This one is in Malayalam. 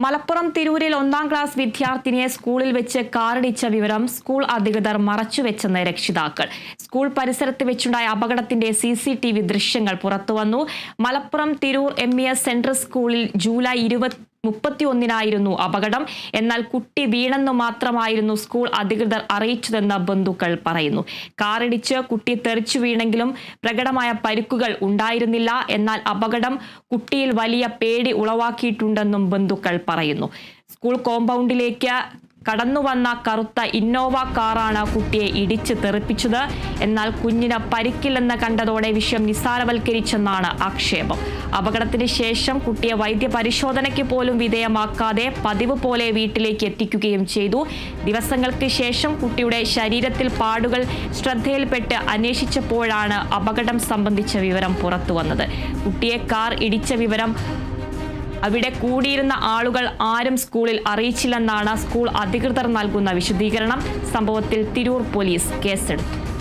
മലപ്പുറം തിരൂരിൽ ഒന്നാം ക്ലാസ് വിദ്യാർത്ഥിനിയെ സ്കൂളിൽ വെച്ച് കാറിടിച്ച വിവരം സ്കൂൾ അധികൃതർ മറച്ചുവെച്ചെന്ന് രക്ഷിതാക്കൾ. സ്കൂൾ പരിസരത്ത് വെച്ചുണ്ടായ അപകടത്തിന്റെ സി സി ടി വി ദൃശ്യങ്ങൾ പുറത്തുവന്നു. Malappuram Tirur M E S central സ്കൂളിൽ ജൂലൈ ഇരുപത്തി മുപ്പത്തിയൊന്നിനായിരുന്നു അപകടം. എന്നാൽ കുട്ടി വീണെന്ന് മാത്രമായിരുന്നു സ്കൂൾ അധികൃതർ അറിയിച്ചതെന്ന് ബന്ധുക്കൾ പറയുന്നു. കാറിടിച്ച് കുട്ടി തെറിച്ചു വീണെങ്കിലും പ്രകടമായ പരിക്കുകൾ ഉണ്ടായിരുന്നില്ല. എന്നാൽ അപകടം കുട്ടിയിൽ വലിയ പേടി ഉളവാക്കിയിട്ടുണ്ടെന്നും ബന്ധുക്കൾ പറയുന്നു. സ്കൂൾ കോമ്പൗണ്ടിലേക്ക് കടന്നുവന്ന കറുത്ത ഇന്നോവ കാറാണ് കുട്ടിയെ ഇടിച്ച് തെറിപ്പിച്ചത്. എന്നാൽ കുഞ്ഞിന് പരിക്കില്ലെന്ന് കണ്ടതോടെ വിഷയം നിസ്സാരവൽക്കരിച്ചെന്നാണ് ആക്ഷേപം. അപകടത്തിന് ശേഷം കുട്ടിയെ വൈദ്യപരിശോധനയ്ക്ക് പോലും വിധേയമാക്കാതെ പതിവ് പോലെ വീട്ടിലേക്ക് എത്തിക്കുകയും ചെയ്തു. ദിവസങ്ങൾക്ക് ശേഷം കുട്ടിയുടെ ശരീരത്തിൽ പാടുകൾ ശ്രദ്ധയിൽപ്പെട്ട് അന്വേഷിച്ചപ്പോഴാണ് അപകടം സംബന്ധിച്ച വിവരം പുറത്തുവന്നത്. കുട്ടിയെ കാർ ഇടിച്ച വിവരം അവിടെ കൂടിയിരുന്ന ആളുകൾ ആരും സ്കൂളിൽ അറിയിച്ചില്ലെന്നാണ് സ്കൂൾ അധികൃതർ നൽകുന്ന വിശദീകരണം. സംഭവത്തിൽ തിരൂർ പോലീസ് കേസെടുത്തു.